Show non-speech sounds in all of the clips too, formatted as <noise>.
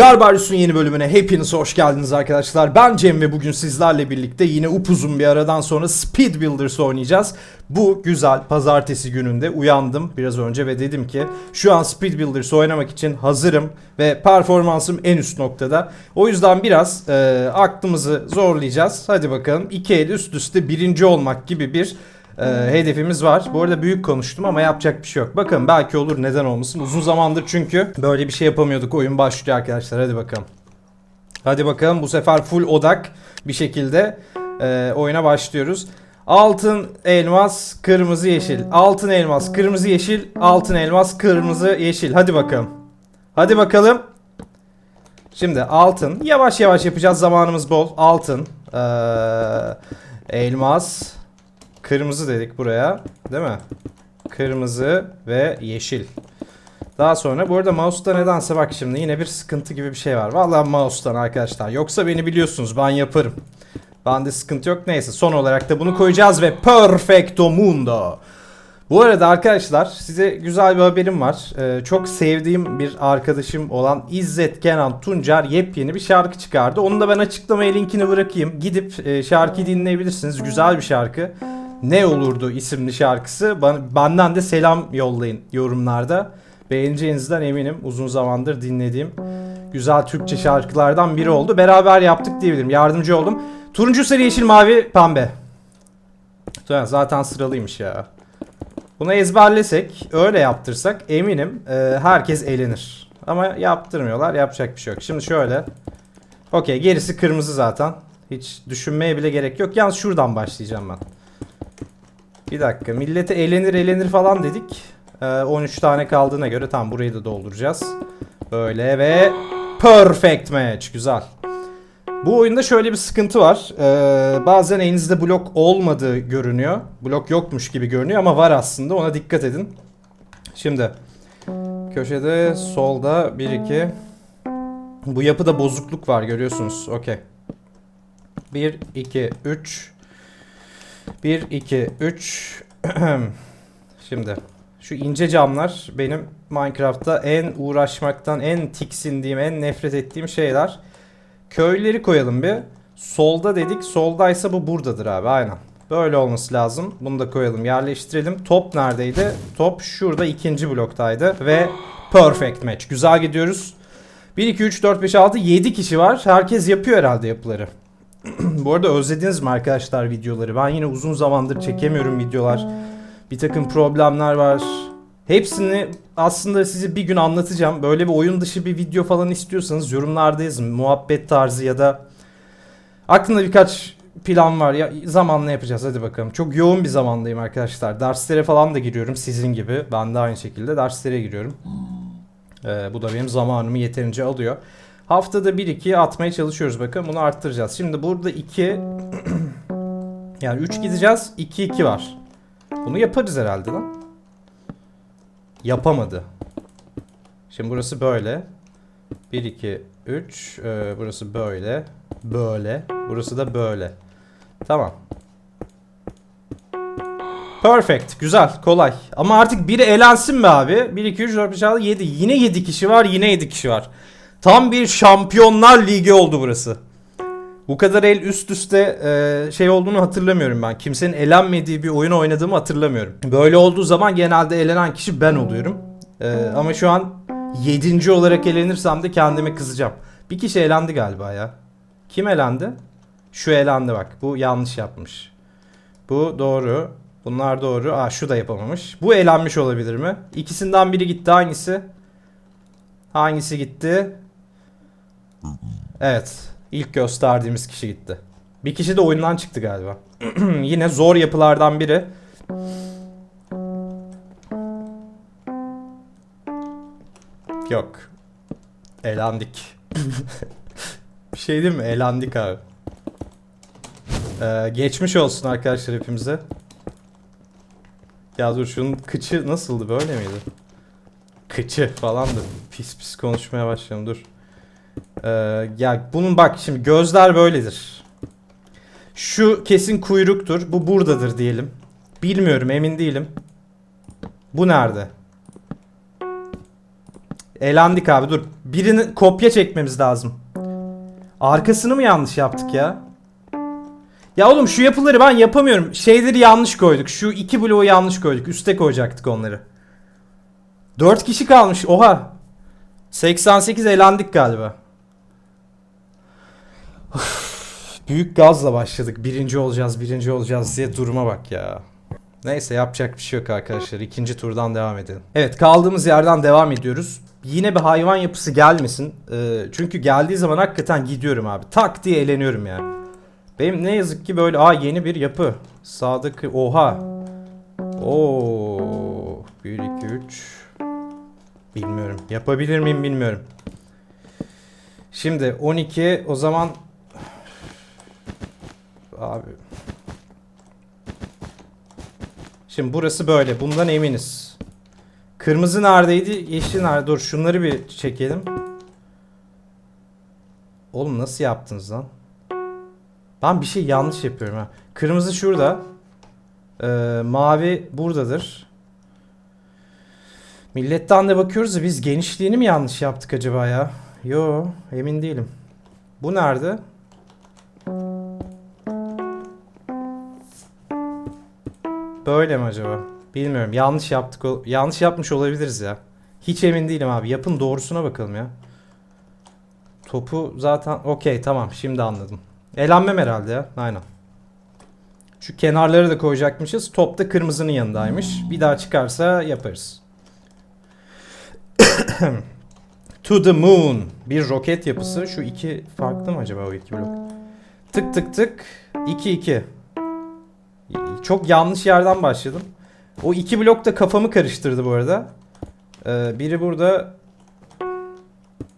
Garbarius'un yeni bölümüne hepiniz hoş geldiniz arkadaşlar. Ben Cem ve bugün sizlerle birlikte yine upuzun bir aradan sonra Speed Builders oynayacağız. Bu güzel pazartesi gününde uyandım biraz önce ve dedim ki şu an Speed Builders oynamak için hazırım ve performansım en üst noktada. O yüzden biraz e, aklımızı zorlayacağız. Hadi bakalım iki el üst üste birinci olmak gibi bir e, hedefimiz var. Bu arada büyük konuştum ama yapacak bir şey yok. Bakın belki olur neden olmasın. Uzun zamandır çünkü böyle bir şey yapamıyorduk. Oyun başlıyor arkadaşlar. Hadi bakalım. Hadi bakalım bu sefer full odak bir şekilde e, oyuna başlıyoruz. Altın elmas, kırmızı yeşil. Altın elmas, kırmızı yeşil. Altın elmas, kırmızı yeşil. Hadi bakalım. Hadi bakalım. Şimdi altın. Yavaş yavaş yapacağız. Zamanımız bol. Altın. Ee, elmas. Kırmızı dedik buraya. Değil mi? Kırmızı ve yeşil. Daha sonra bu arada mouse'da nedense bak şimdi yine bir sıkıntı gibi bir şey var. Vallahi mouse'tan arkadaşlar. Yoksa beni biliyorsunuz ben yaparım. Bende sıkıntı yok. Neyse son olarak da bunu koyacağız ve Perfecto Mundo. Bu arada arkadaşlar size güzel bir haberim var. Ee, çok sevdiğim bir arkadaşım olan İzzet Kenan Tuncer yepyeni bir şarkı çıkardı. Onu da ben açıklamaya linkini bırakayım. Gidip e, şarkıyı dinleyebilirsiniz. Güzel bir şarkı. Ne olurdu isimli şarkısı. Benden de selam yollayın yorumlarda. Beğeneceğinizden eminim. Uzun zamandır dinlediğim güzel Türkçe şarkılardan biri oldu. Beraber yaptık diyebilirim. Yardımcı oldum. Turuncu sarı yeşil mavi pembe. Zaten sıralıymış ya. Bunu ezberlesek, öyle yaptırsak eminim e, herkes eğlenir. Ama yaptırmıyorlar, yapacak bir şey yok. Şimdi şöyle. Okey, gerisi kırmızı zaten. Hiç düşünmeye bile gerek yok. Yalnız şuradan başlayacağım ben. Bir dakika, millete eğlenir eğlenir falan dedik. E, 13 tane kaldığına göre tam burayı da dolduracağız. Böyle ve perfect match. Güzel. Bu oyunda şöyle bir sıkıntı var. Ee, bazen elinizde blok olmadığı görünüyor. Blok yokmuş gibi görünüyor ama var aslında. Ona dikkat edin. Şimdi köşede solda 1 2 Bu yapıda bozukluk var görüyorsunuz. Okey. 1 2 3 1 2 3 Şimdi şu ince camlar benim Minecraft'ta en uğraşmaktan, en tiksindiğim, en nefret ettiğim şeyler. Köyleri koyalım bir. Solda dedik. Soldaysa bu buradadır abi. Aynen. Böyle olması lazım. Bunu da koyalım. Yerleştirelim. Top neredeydi? Top şurada ikinci bloktaydı. Ve perfect match. Güzel gidiyoruz. 1, 2, 3, 4, 5, 6, 7 kişi var. Herkes yapıyor herhalde yapıları. Bu arada özlediniz mi arkadaşlar videoları? Ben yine uzun zamandır çekemiyorum videolar. Bir takım problemler var. Hepsini aslında size bir gün anlatacağım. Böyle bir oyun dışı bir video falan istiyorsanız yorumlarda yazın. Muhabbet tarzı ya da aklımda birkaç plan var. Ya zamanla yapacağız hadi bakalım. Çok yoğun bir zamandayım arkadaşlar. Derslere falan da giriyorum sizin gibi. Ben de aynı şekilde derslere giriyorum. Ee, bu da benim zamanımı yeterince alıyor. Haftada 1-2 atmaya çalışıyoruz bakın. Bunu arttıracağız. Şimdi burada 2 <clears throat> yani 3 gideceğiz. 2-2 var. Bunu yaparız herhalde lan. Yapamadı. Şimdi burası böyle. 1 2 3 ee, burası böyle. Böyle. Burası da böyle. Tamam. Perfect. Güzel. Kolay. Ama artık biri elensin be abi. 1 2 3 4 5 6 7. Yine 7 kişi var. Yine 7 kişi var. Tam bir şampiyonlar ligi oldu burası. Bu kadar el üst üste e, şey olduğunu hatırlamıyorum ben. Kimsenin elenmediği bir oyun oynadığımı hatırlamıyorum. Böyle olduğu zaman genelde elenen kişi ben oluyorum. E, ama şu an 7. olarak elenirsem de kendime kızacağım. Bir kişi elendi galiba ya. Kim elendi? Şu elendi bak. Bu yanlış yapmış. Bu doğru. Bunlar doğru. Aa şu da yapamamış. Bu elenmiş olabilir mi? İkisinden biri gitti. Hangisi? Hangisi gitti? Evet. İlk gösterdiğimiz kişi gitti. Bir kişi de oyundan çıktı galiba. <clears throat> Yine zor yapılardan biri. Yok. Elendik. <laughs> bir şey değil mi? Elendik abi. Ee, geçmiş olsun arkadaşlar hepimize. Ya dur şunun kıçı nasıldı böyle miydi? Kıçı falandı. Pis pis konuşmaya başlayalım dur. Ee, ya bunun bak şimdi gözler böyledir. Şu kesin kuyruktur. Bu buradadır diyelim. Bilmiyorum emin değilim. Bu nerede? Elendik abi dur. Birini kopya çekmemiz lazım. Arkasını mı yanlış yaptık ya? Ya oğlum şu yapıları ben yapamıyorum. Şeyleri yanlış koyduk. Şu iki bloğu yanlış koyduk. Üste koyacaktık onları. 4 kişi kalmış. Oha. 88 elendik galiba. Büyük gazla başladık. Birinci olacağız, birinci olacağız diye duruma bak ya. Neyse yapacak bir şey yok arkadaşlar. İkinci turdan devam edelim. Evet kaldığımız yerden devam ediyoruz. Yine bir hayvan yapısı gelmesin. Ee, çünkü geldiği zaman hakikaten gidiyorum abi. Tak diye eleniyorum ya. Benim ne yazık ki böyle aa yeni bir yapı. Sağdaki oha. Oo 1 2 3 Bilmiyorum. Yapabilir miyim bilmiyorum. Şimdi 12 o zaman abi Şimdi burası böyle. Bundan eminiz. Kırmızı neredeydi? Yeşil nerede? Dur şunları bir çekelim. Oğlum nasıl yaptınız lan? Ben bir şey yanlış yapıyorum ha. Kırmızı şurada. Ee, mavi buradadır. Milletten de bakıyoruz da biz genişliğini mi yanlış yaptık acaba ya? Yo emin değilim. Bu nerede? Böyle mi acaba? Bilmiyorum. Yanlış yaptık. Yanlış yapmış olabiliriz ya. Hiç emin değilim abi. Yapın doğrusuna bakalım ya. Topu zaten okey tamam şimdi anladım. Elenmem herhalde ya. Aynen. Şu kenarları da koyacakmışız. Top da kırmızının yanındaymış. Bir daha çıkarsa yaparız. <coughs> to the moon. Bir roket yapısı. Şu iki farklı mı acaba o iki blok? Tık tık tık. 2 2. Çok yanlış yerden başladım. O iki blok da kafamı karıştırdı bu arada. Ee, biri burada.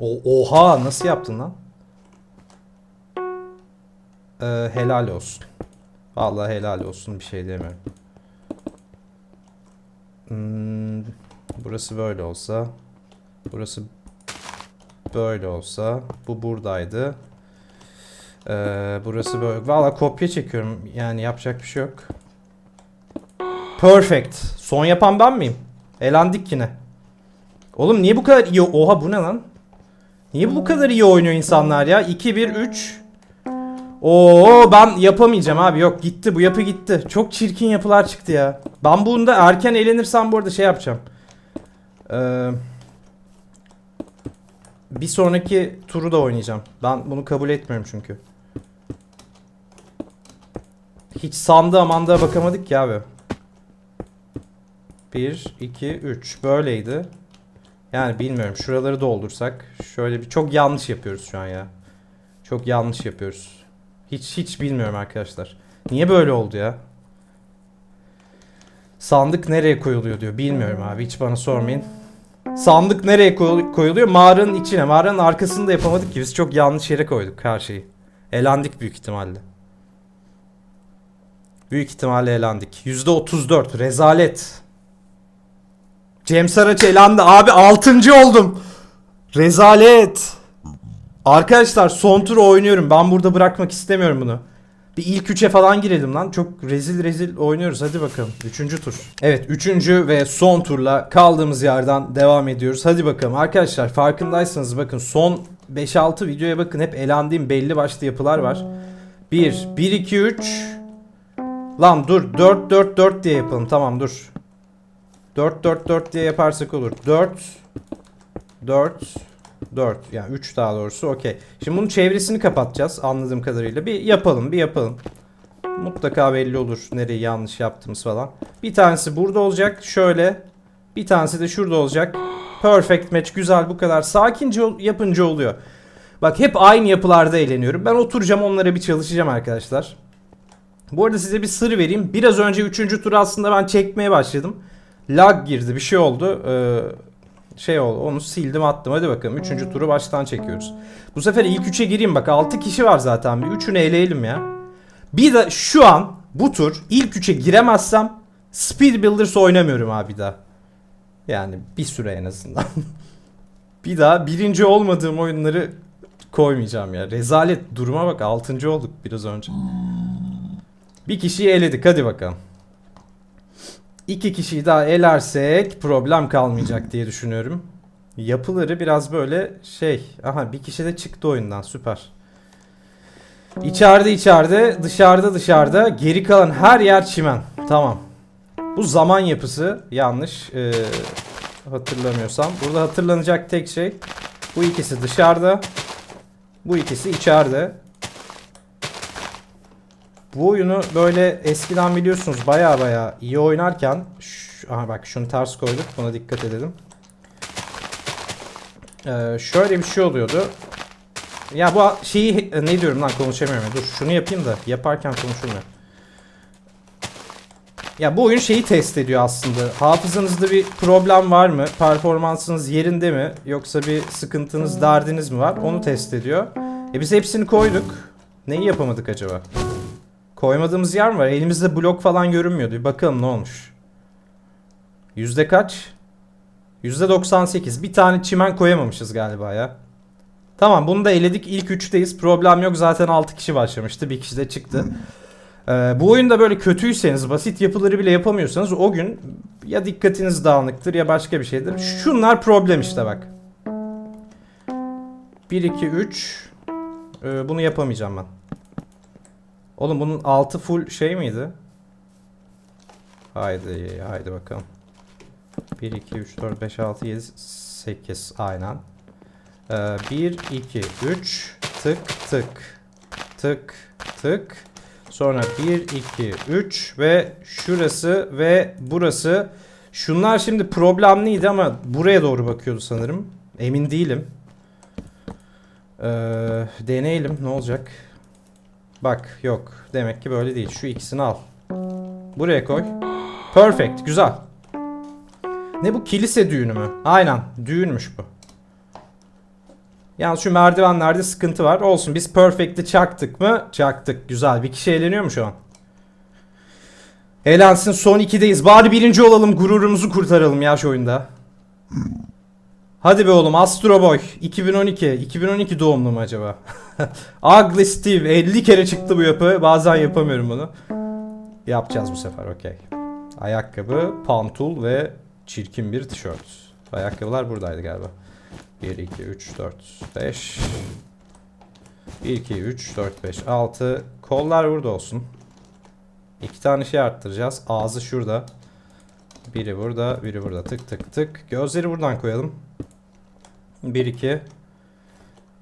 O, oha nasıl yaptın lan? Ee, helal olsun. Vallahi helal olsun bir şey demiyorum. Hmm, burası böyle olsa. Burası böyle olsa. Bu buradaydı. Ee, burası böyle. Valla kopya çekiyorum. Yani yapacak bir şey yok. Perfect. Son yapan ben miyim? Elendik yine. Oğlum niye bu kadar iyi? Oha bu ne lan? Niye bu kadar iyi oynuyor insanlar ya? 2 1 3 Oo ben yapamayacağım abi. Yok gitti bu yapı gitti. Çok çirkin yapılar çıktı ya. Ben bunda erken elenirsem bu arada şey yapacağım. Ee, bir sonraki turu da oynayacağım. Ben bunu kabul etmiyorum çünkü. Hiç sandığa mandığa bakamadık ki abi. 1, 2, 3 böyleydi. Yani bilmiyorum şuraları doldursak. Şöyle bir çok yanlış yapıyoruz şu an ya. Çok yanlış yapıyoruz. Hiç hiç bilmiyorum arkadaşlar. Niye böyle oldu ya? Sandık nereye koyuluyor diyor. Bilmiyorum abi hiç bana sormayın. Sandık nereye koy- koyuluyor? Mağaranın içine. Mağaranın arkasını da yapamadık ki. Biz çok yanlış yere koyduk her şeyi. Elendik büyük ihtimalle. Büyük ihtimalle elendik. %34. Rezalet. Cem Saraç elendi. Abi 6. oldum. Rezalet. Arkadaşlar son tur oynuyorum. Ben burada bırakmak istemiyorum bunu. Bir ilk üçe falan girelim lan. Çok rezil rezil oynuyoruz. Hadi bakalım. Üçüncü tur. Evet üçüncü ve son turla kaldığımız yerden devam ediyoruz. Hadi bakalım. Arkadaşlar farkındaysanız bakın son 5-6 videoya bakın. Hep elendiğim belli başlı yapılar var. 1, 1, 2, 3. Lan dur 4, 4, 4 diye yapalım. Tamam dur. 4, 4, 4 diye yaparsak olur. 4, 4, 4 yani 3 daha doğrusu okey. Şimdi bunun çevresini kapatacağız anladığım kadarıyla. Bir yapalım bir yapalım. Mutlaka belli olur nereyi yanlış yaptığımız falan. Bir tanesi burada olacak şöyle. Bir tanesi de şurada olacak. Perfect match güzel bu kadar. Sakince yapınca oluyor. Bak hep aynı yapılarda eğleniyorum. Ben oturacağım onlara bir çalışacağım arkadaşlar. Bu arada size bir sır vereyim. Biraz önce 3. turu aslında ben çekmeye başladım. Lag girdi bir şey oldu. Ee, şey oldu onu sildim attım hadi bakalım 3. turu baştan çekiyoruz. Bu sefer ilk 3'e gireyim bak 6 kişi var zaten bir 3'ünü eleyelim ya. Bir de şu an bu tur ilk 3'e giremezsem Speed Builders oynamıyorum abi daha. Yani bir süre en azından. <laughs> bir daha birinci olmadığım oyunları koymayacağım ya. Rezalet duruma bak 6. olduk biraz önce. Bir kişiyi eledik hadi bakalım. İki kişiyi daha elersek problem kalmayacak diye düşünüyorum. Yapıları biraz böyle şey. Aha bir kişi de çıktı oyundan süper. İçeride içeride, dışarıda dışarıda, geri kalan her yer çimen. Tamam. Bu zaman yapısı yanlış ee, hatırlamıyorsam. Burada hatırlanacak tek şey bu ikisi dışarıda, bu ikisi içeride. Bu oyunu böyle eskiden biliyorsunuz baya baya iyi oynarken Ş- aha bak şunu ters koyduk buna dikkat edelim. Ee, şöyle bir şey oluyordu. Ya bu şeyi ne diyorum lan konuşamıyorum. Dur şunu yapayım da yaparken konuşulmuyor. Ya bu oyun şeyi test ediyor aslında. Hafızanızda bir problem var mı? Performansınız yerinde mi? Yoksa bir sıkıntınız, derdiniz mi var? Onu test ediyor. E biz hepsini koyduk. Neyi yapamadık acaba? Koymadığımız yer mi var? Elimizde blok falan görünmüyordu. Bir bakalım ne olmuş. Yüzde kaç? Yüzde 98. Bir tane çimen koyamamışız galiba ya. Tamam bunu da eledik. İlk üçteyiz. Problem yok. Zaten 6 kişi başlamıştı. Bir kişi de çıktı. <laughs> Ee, bu oyunda böyle kötüyseniz, basit yapıları bile yapamıyorsanız o gün ya dikkatiniz dağınıktır ya başka bir şeydir. Şunlar problem işte bak. 1, 2, 3. Ee, bunu yapamayacağım ben. Oğlum bunun altı full şey miydi? Haydi haydi bakalım. 1, 2, 3, 4, 5, 6, 7, 8 aynen. Ee, 1, 2, 3 tık tık tık tık. Sonra 1, 2, 3 ve şurası ve burası. Şunlar şimdi problemliydi ama buraya doğru bakıyordu sanırım. Emin değilim. Ee, deneyelim ne olacak. Bak yok. Demek ki böyle değil. Şu ikisini al. Buraya koy. Perfect. Güzel. Ne bu kilise düğünü mü? Aynen. Düğünmüş bu. Yalnız şu merdivenlerde sıkıntı var. Olsun biz perfect'i çaktık mı? Çaktık. Güzel. Bir kişi eğleniyor mu şu an? Eğlensin son 2'deyiz. Bari birinci olalım. Gururumuzu kurtaralım ya şu oyunda. Hadi be oğlum Astro Boy 2012 2012 doğumlu mu acaba? <laughs> Ugly Steve 50 kere çıktı bu yapı. Bazen yapamıyorum bunu. Yapacağız bu sefer okey. Ayakkabı, pantul ve çirkin bir tişört. Ayakkabılar buradaydı galiba. 1, 2, 3, 4, 5. 1, 2, 3, 4, 5, 6. Kollar burada olsun. İki tane şey arttıracağız. Ağzı şurada. Biri burada, biri burada. Tık tık tık. Gözleri buradan koyalım. 1, 2.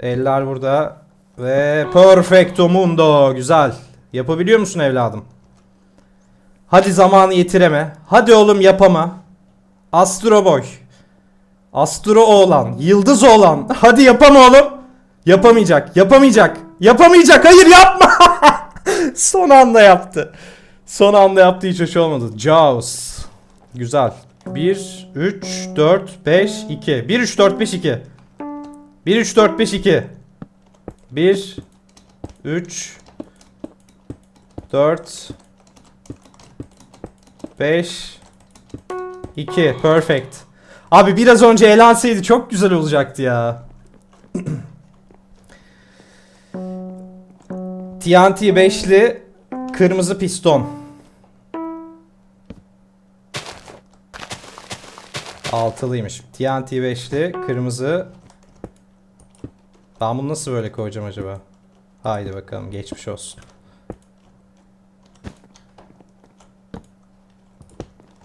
Eller burada. Ve perfecto mundo. Güzel. Yapabiliyor musun evladım? Hadi zamanı yitireme. Hadi oğlum yapama. Astro Boy. Astro oğlan. Yıldız oğlan. Hadi yapama oğlum. Yapamayacak. Yapamayacak. Yapamayacak. Hayır yapma. <laughs> Son anda yaptı. Son anda yaptı hiç hoş olmadı. Jaws. Güzel. 1, 3, 4, 5, 2. 1, 3, 4, 5, 2. 1, 3, 4, 5, 2. 1, 3, 4, 5, 2. Perfect. Abi biraz önce eğlenseydi çok güzel olacaktı ya. <clears throat> TNT 5'li kırmızı piston. Altılıymış. TNT 5'li kırmızı. Ben bunu nasıl böyle koyacağım acaba? Haydi bakalım geçmiş olsun.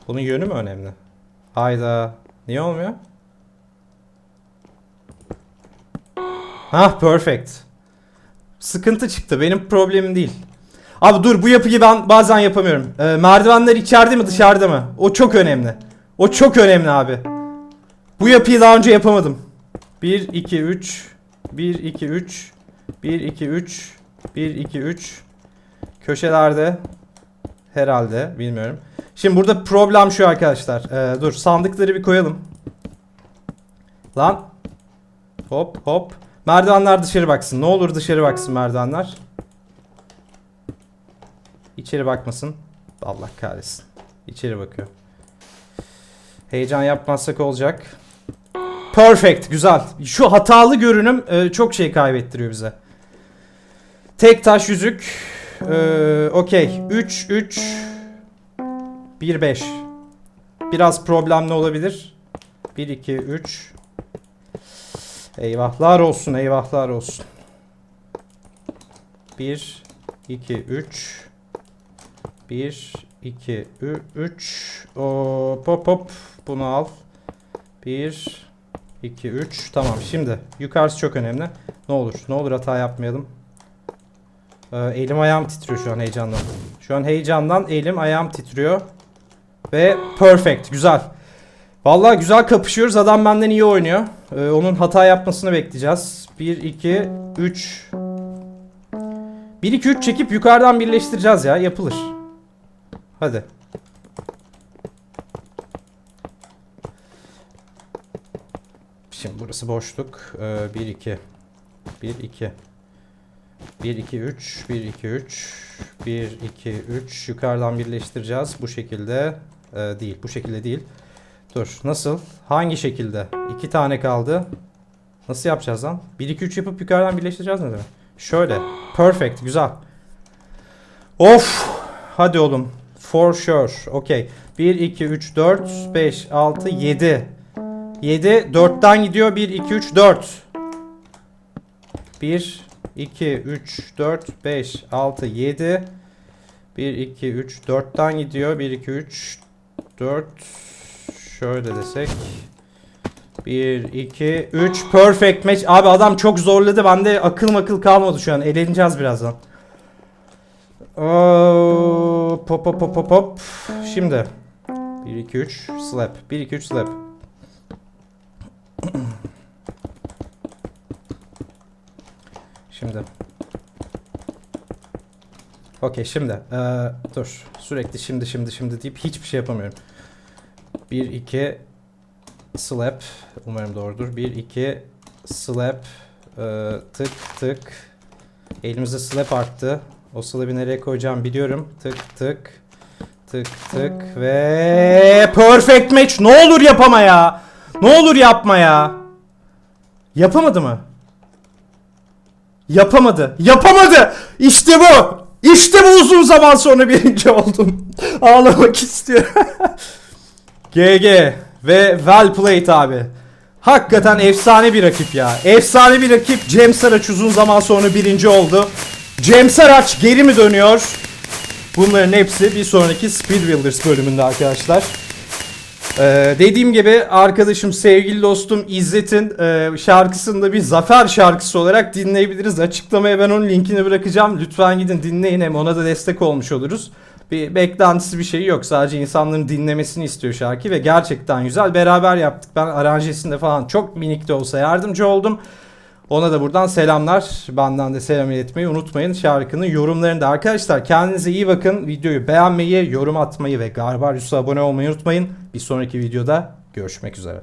Bunun yönü mü önemli? Hayda. Niye olmuyor? Hah perfect. Sıkıntı çıktı. Benim problemim değil. Abi dur bu yapıyı ben bazen yapamıyorum. Ee, merdivenler içeride mi dışarıda mı? O çok önemli. O çok önemli abi. Bu yapıyı daha önce yapamadım. 1 2 3 1 2 3 1 2 3 1 2 3 Köşelerde herhalde bilmiyorum. Şimdi burada problem şu arkadaşlar. Ee, dur sandıkları bir koyalım. Lan. Hop hop. Merdivenler dışarı baksın. Ne olur dışarı baksın merdivenler. İçeri bakmasın. Allah kahretsin. İçeri bakıyor. Heyecan yapmazsak olacak. Perfect. Güzel. Şu hatalı görünüm e, çok şey kaybettiriyor bize. Tek taş yüzük. E, Okey. 3 3 1 5. Biraz problemli olabilir. 1 2 3 Eyvahlar olsun, eyvahlar olsun. 1, 2, 3. 1, 2, 3. Hop hop hop. Bunu al. 1, 2, 3. Tamam şimdi. Yukarısı çok önemli. Ne olur, ne olur hata yapmayalım. Ee, elim ayağım titriyor şu an heyecandan. Şu an heyecandan elim ayağım titriyor. Ve perfect. Güzel. Vallahi güzel kapışıyoruz. Adam benden iyi oynuyor. Ee, onun hata yapmasını bekleyeceğiz. 1, 2, 3. 1, 2, 3 çekip yukarıdan birleştireceğiz ya. Yapılır. Hadi. Şimdi burası boşluk. Ee, 1, 2. 1, 2. 1, 2, 3. 1, 2, 3. 1, 2, 3. Yukarıdan birleştireceğiz. Bu şekilde. Ee, değil. Bu şekilde değil. Dur. Nasıl? Hangi şekilde? İki tane kaldı. Nasıl yapacağız lan? 1, 2, 3 yapıp yukarıdan birleştireceğiz ne demek? Şöyle. Perfect. Güzel. Of. Hadi oğlum. For sure. Okay. 1, 2, 3, 4, 5, 6, 7. 7. 4'ten gidiyor. 1, 2, 3, 4. 1, 2, 3, 4, 5, 6, 7. 1, 2, 3, 4'ten gidiyor. 1, 2, 3, 4. Şöyle desek. 1, 2, 3. Perfect match. Abi adam çok zorladı. Bende akıl makıl kalmadı şu an. Eleneceğiz birazdan. Oo, Pop pop pop pop pop. Şimdi. 1, 2, 3. Slap. 1, 2, 3 slap. Şimdi. Okey şimdi. Ee, dur. Sürekli şimdi şimdi şimdi deyip hiçbir şey yapamıyorum. 1 2 slap umarım doğrudur. 1 2 slap ee, tık tık elimizde slap arttı. O slap'i nereye koyacağım biliyorum. Tık tık tık tık ve perfect match. Ne olur yapama ya. Ne olur yapma ya. Yapamadı mı? Yapamadı. Yapamadı. İşte bu. İşte bu uzun zaman sonra birinci oldum. <laughs> Ağlamak istiyorum. <laughs> GG ve well played abi. Hakikaten efsane bir rakip ya. Efsane bir rakip. Cem Saraç uzun zaman sonra birinci oldu. Cem Saraç geri mi dönüyor? Bunların hepsi bir sonraki Speed Builders bölümünde arkadaşlar. Ee, dediğim gibi arkadaşım sevgili dostum İzzet'in e, şarkısını da bir zafer şarkısı olarak dinleyebiliriz. Açıklamaya ben onun linkini bırakacağım. Lütfen gidin dinleyin hem ona da destek olmuş oluruz. Bir beklentisi bir şey yok. Sadece insanların dinlemesini istiyor şarkı ve gerçekten güzel. Beraber yaptık. Ben aranjesinde falan çok minik de olsa yardımcı oldum. Ona da buradan selamlar. Benden de selam iletmeyi unutmayın. Şarkının yorumlarında arkadaşlar kendinize iyi bakın. Videoyu beğenmeyi, yorum atmayı ve Garbarius'a abone olmayı unutmayın. Bir sonraki videoda görüşmek üzere.